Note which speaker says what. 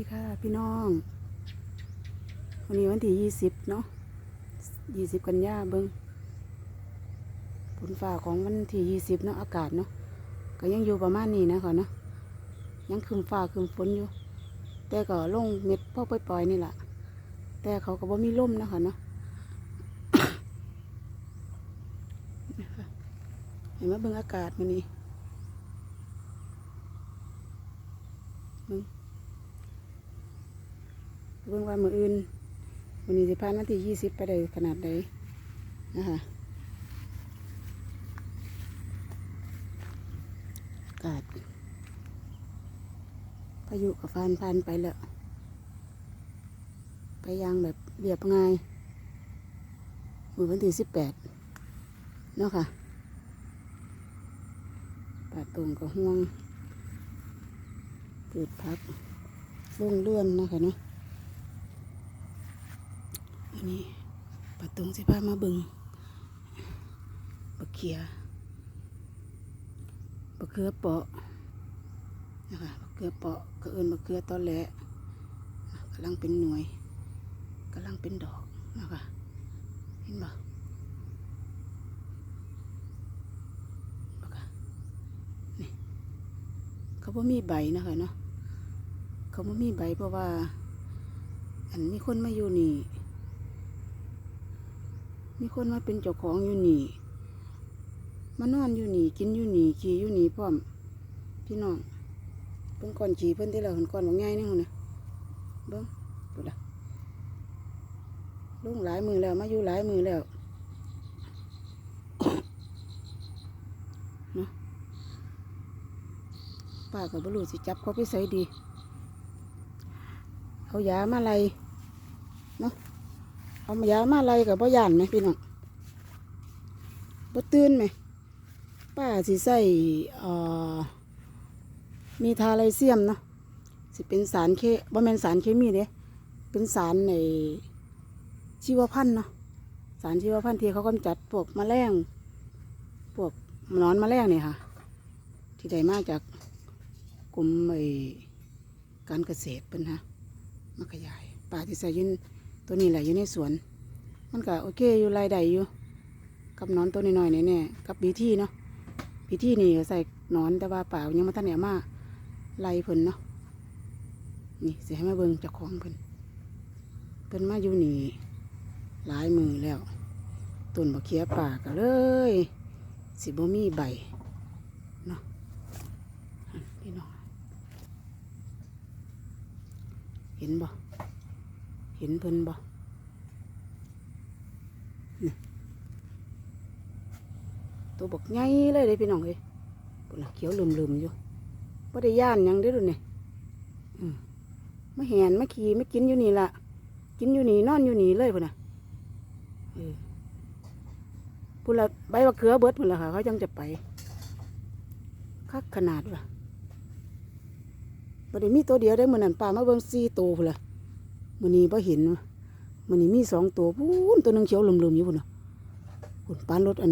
Speaker 1: ดีค่ะพี่น้อง วันนี้วันที่ยี่สิบเนาะยี่สิบกันยาเบิงฝนฟ้าของวันที่ยี่สิบเนาะอากาศเนาะก็ยังอยู่ประมาณนี้นะก่อนเนาะยังคืมฟ้าคืมฝนอยู่ แต่ก็ลงเม็ดพ่อปล่อยๆนี่แหละแต่เขาก็บ่มีลมนะค่ะเนาะเห็นไหมเบิ่งอากาศมันนี้ เบิ่งเบิ่งว่ามืออื่นวันนี้สิผ่านวันที่ยี่สิบไปได้ขนาดใดนะคะอากาศพายุกับฟานพันไปแล้ว ไปยังแบบเรียบง่ายมือวันที่สิบแปดเนาะค่ะปาตรงก็ห่วงเกิดพักลงเลื่อนนะคะเนาะ อันนี้ปาดตรงสิพามาบึงบักเขียบักเขือเปาะนะคะบักเขือเปาะก็เอินบักเขือตอนแหละกำลังเป็นหน่วยกำลังเป็นดอกนะคะเห็นบ่เขาบ่มีใบนะคะเนาะเขาบ่มีใบเพราะว่า อันมีคนมาอยู่นี่ มีคนมาเป็นเจ้าของอยู่นี่มานอนอยู่นี่ กินอยู่นี่ขี่อยู่นี่พร้อม พี่น้องเพิ่นก่อนขี่เพิ่นที่เราเห็นก่อนว่าง่ายนี่หุ่นนะเบิ้งดูละลุงหลายมือแล้ว มาอยู่หลายมือแล้วนะป้ากับบรูสิจับเขาไปใส่ดี เอายามาอะไล่เนาะ เอายามาไล่กับบ่ยานไหมพี่น้องบ่ตื่นไหมป้าสิใส่มีทาไลเซียมเนาะสิเป็นสารเคบ่แม่นสารเคมีเด้เป็นสารในชีวพันธุ์เนาะสารชีวพันธุ์ที่เขากำจัดพวกแมลงพวกนอนแมลงเนี่ยค่ะ ที่ได้มาจากกลุ่มไอการเกษตรเป็นฮะมาขยายป่าที่ใส่ยืน ตัวนี้แหละอยู่ในสวน มันก็โอเคอยู่รายได้อยู่ กับนอนตัวน้อยๆเนี่ยกับบีที่เนาะบีที่นี่ใส่นอนแต่ว่าป่ายังมาทันเนี่ยมาไล่เพิ่นเนาะนี่สิให้มาเบิ่งจ้าของเพิ่นเพิ่นมาอยู่นี่หลายมือแล้วต้นบักเขียป่าก็เลย สิบ่มีใบพี่น้องเห็นบ่ เห็นเพิ่นบ่ตัวบอกไงเลยเลยพี่น้องเอ้ยปุ่นเขียวลืมๆอยู่บ่ได้ย่านยังเด้ดูนี่อืมาแหนมาขี่มากินอยู่นี่ละกินอยู่นี่นอนอยู่นี่เลยพุ่นน่ะพุ่นละใบว่าเขือเบิดพุ่นละค่ะเขาจังจะไปคักขนาดว่ะบัดนี้มีตัวเดียวได้เหมือนนั่นป่ามาเบิ่งสี่ตัวพุ่นละ มันนี้บ่เห็นมันนี้มีสองตัวพูนตัวหนึงเขียวหลมๆอยู่พุ่นน่ะพุ่นปานรถอันนั้น